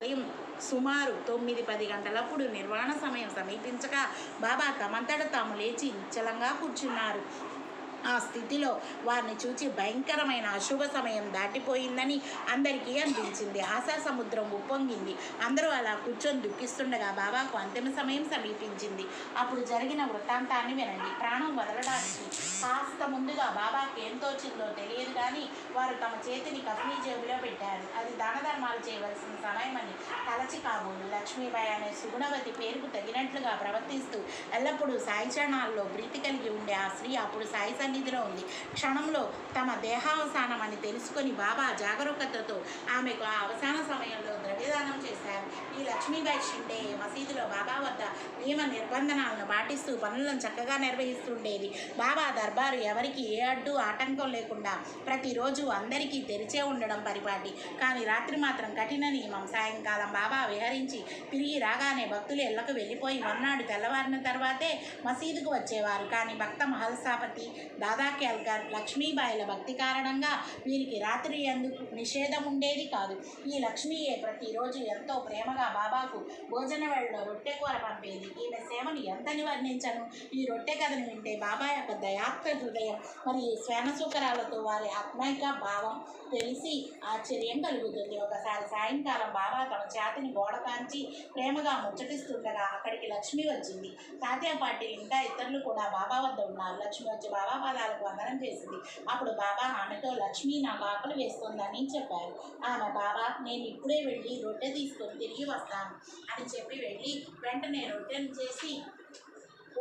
ఉదయం సుమారు తొమ్మిది పది గంటలప్పుడు నిర్వాణ సమయం సమీపించగా బాబా తమంతట తాము లేచి నిశ్చలంగా కూర్చున్నారు. ఆ స్థితిలో వారిని చూచి భయంకరమైన అశుభ సమయం దాటిపోయిందని అందరికీ అనిపించింది ఆశా సముద్రం ఉప్పొంగింది. అందరూ అలా కూర్చొని దుఃఖిస్తుండగా బాబాకు అంతిమ సమయం సమీపించింది. అప్పుడు జరిగిన వృత్తాంతాన్ని వినండి. ప్రాణం వదలడానికి కాస్త ముందుగా బాబాకి ఏం తోచిందో తెలియదు కానీ వారు తమ చేతిని కస్మీ జేబులో పెట్టారు. అది దాన ధర్మాలు చేయవలసిన సమయమని తలచి కాబోలు. లక్ష్మీబాయి అనే సుగుణవతి పేరుకు తగినట్లుగా ప్రవర్తిస్తూ ఎల్లప్పుడూ సాయి చరణాల్లో ప్రీతి కలిగి ఉండే ఆ స్త్రీ అప్పుడు సాయి సన్నిధిలో ఉంది. క్షణంలో తమ దేహావసానం అని తెలుసుకొని బాబా జాగరూకతతో ఆమెకు ఆ అవసాన సమయంలో ద్రవ్య లక్ష్మీబాయి షిండే మసీదులో బాబా వద్ద నియమ నిర్బంధనాలను పాటిస్తూ పనులను చక్కగా నిర్వహిస్తుండేది. బాబా దర్బారు ఎవరికి ఏ అడ్డు ఆటంకం లేకుండా ప్రతిరోజు అందరికీ తెరిచే ఉండడం పరిపాటి. కానీ రాత్రి మాత్రం కఠిన నియమం. సాయంకాలం బాబా విహరించి తిరిగి రాగానే భక్తులు ఇళ్ళకు వెళ్ళిపోయి మర్నాడు తెల్లవారిన తర్వాతే మసీదుకు వచ్చేవారు. కానీ భక్త మహల్సాపతి దాదా కేల్కర్ లక్ష్మీబాయిల భక్తి కారణంగా వీరికి రాత్రి ఎందుకు నిషేధం ఉండేది కాదు. ఈ లక్ష్మీయే ప్రతిరోజు ఎంతో ప్రేమగా బాబాకు భోజన వేళలో రొట్టె కూర పంపేది. ఈమె సేవను ఎంతని వర్ణించను? ఈ రొట్టె కథను వింటే బాబా యొక్క దయాత్మ హృదయం మరియు శ్వేనసూకరాలతో వారి ఆత్మైక భావం తెలిసి ఆశ్చర్యం కలుగుతుంది. ఒకసారి సాయంకాలం బాబా తమ చేతిని గోడ కాంచి ప్రేమగా ముచ్చటిస్తుండగా అక్కడికి లక్ష్మి వచ్చింది. తాతయ్య పాటిల్ ఇంకా ఇతరులు కూడా బాబా వద్ద ఉన్నారు. లక్ష్మి వచ్చి బాబా పాదాలకు వందనం చేసింది. అప్పుడు బాబా ఆమెతో లక్ష్మి నాకు ఆకలి వేస్తుందని చెప్పారు. ఆమె బాబా నేను ఇప్పుడే వెళ్ళి రొట్టె తీసుకొని తిరిగి వస్తాను. అని చెప్పి వెళ్ళి వెంటనే రొట్టెను చేసి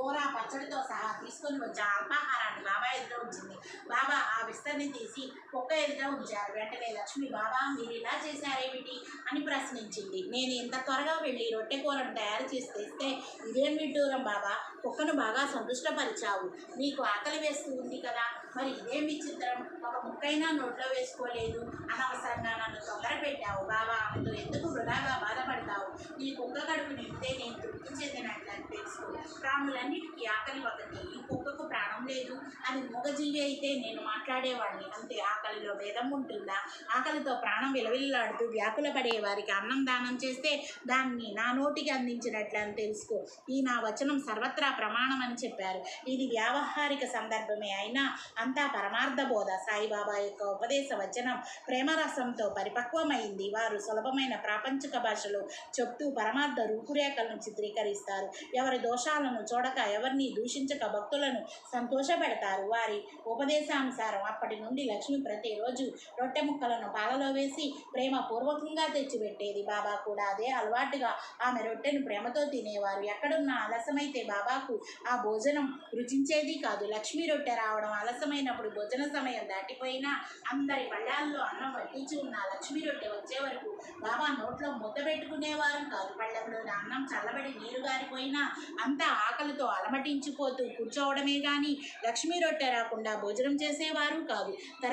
కూర పచ్చడితో సహా తీసుకొని వచ్చి. ఆ అల్పాహారాన్ని బాబా ఎదుట ఉంచింది. బాబా ఆ విస్తరిని తీసి కుక్క ఎదుట ఉంచారు. వెంటనే లక్ష్మి బాబా మీరు ఇలా చేశారేమిటి? అని ప్రశ్నించింది. నేను ఇంత త్వరగా వెళ్ళి రొట్టె కూరను తయారు చేసి తెస్తే ఇదేం విడ్డూరం బాబా? కుక్కను బాగా సంతుష్టపరిచావు. నీకు ఆకలి వేస్తూ ఉంది కదా? మరి ఇదేం విచిత్రం? ఒక ముక్కైనా నోట్లో వేసుకోలేదు. అనవసరంగా నన్ను తొందర పెట్టావు. బాబా ఆమెతో ఎందుకు వృధాగా బాధపడతావు? నీ కుక్క కడుపు నింపితే నేను తృప్తి చెందినట్లు తెలుసుకో ప్రాణులన్నిటికీ ఆకలి ఒకటి ఈ కుక్కకు ప్రాణం లేదు. అది మూగజీవి అయితే నేను మాట్లాడేవాడిని. అంతే. ఆకలిలో భేదం ఉంటుందా? ఆకలితో ప్రాణం విలవిల్లాడుతూ వ్యాకుల పడే వారికి అన్నం దానం చేస్తే దాన్ని నా నోటికి అందించినట్లు అని తెలుసుకో. ఈ నా వచనం సర్వత్రా ప్రమాణం అని చెప్పారు. ఇది వ్యావహారిక సందర్భమే అయినా అంతా పరమార్థ బోధ. సాయిబాబా యొక్క ఉపదేశ వచనం ప్రేమరసంతో పరిపక్వమైంది. వారు సులభమైన ప్రాపంచిక భాషలో చెప్తూ పరమార్థ రూపురేఖలను చిత్రీకరిస్తారు. ఎవరి దోషాలను చూడక ఎవరిని దూషించక భక్తులను సంతోషపెడతారు. వారి ఉపదేశానుసారం అప్పటి నుండి లక్ష్మి ప్రతిరోజు రొట్టె ముక్కలను పాలలో వేసి ప్రేమ పూర్వకంగా తెచ్చిపెట్టేది. బాబా కూడా అదే అలవాటుగా ఆమె రొట్టెను ప్రేమతో తినేవారు. ఎక్కడున్న ఆలస్యమైతే బాబాకు ఆ భోజనం రుచించేది కాదు. లక్ష్మీ రొట్టె రావడం ఆలస్యమైనప్పుడు భోజన సమయం దాటిపోయినా అందరి పళ్ళాల్లో అన్నం వడ్డించి ఉన్న లక్ష్మీ రొట్టె వచ్చే వరకు బాబా నోట్లో ముద్ద పెట్టుకునేవారు కాదు. పళ్ళెంలోని అన్నం చల్లబడి నీరు గారిపోయినా అంతా ఆకలితో అలమటించిపోతూ కూర్చోవడమే కానీ లక్ష్మీ రొట్టె రాకుండా భోజనం చేసేవారు కాదు.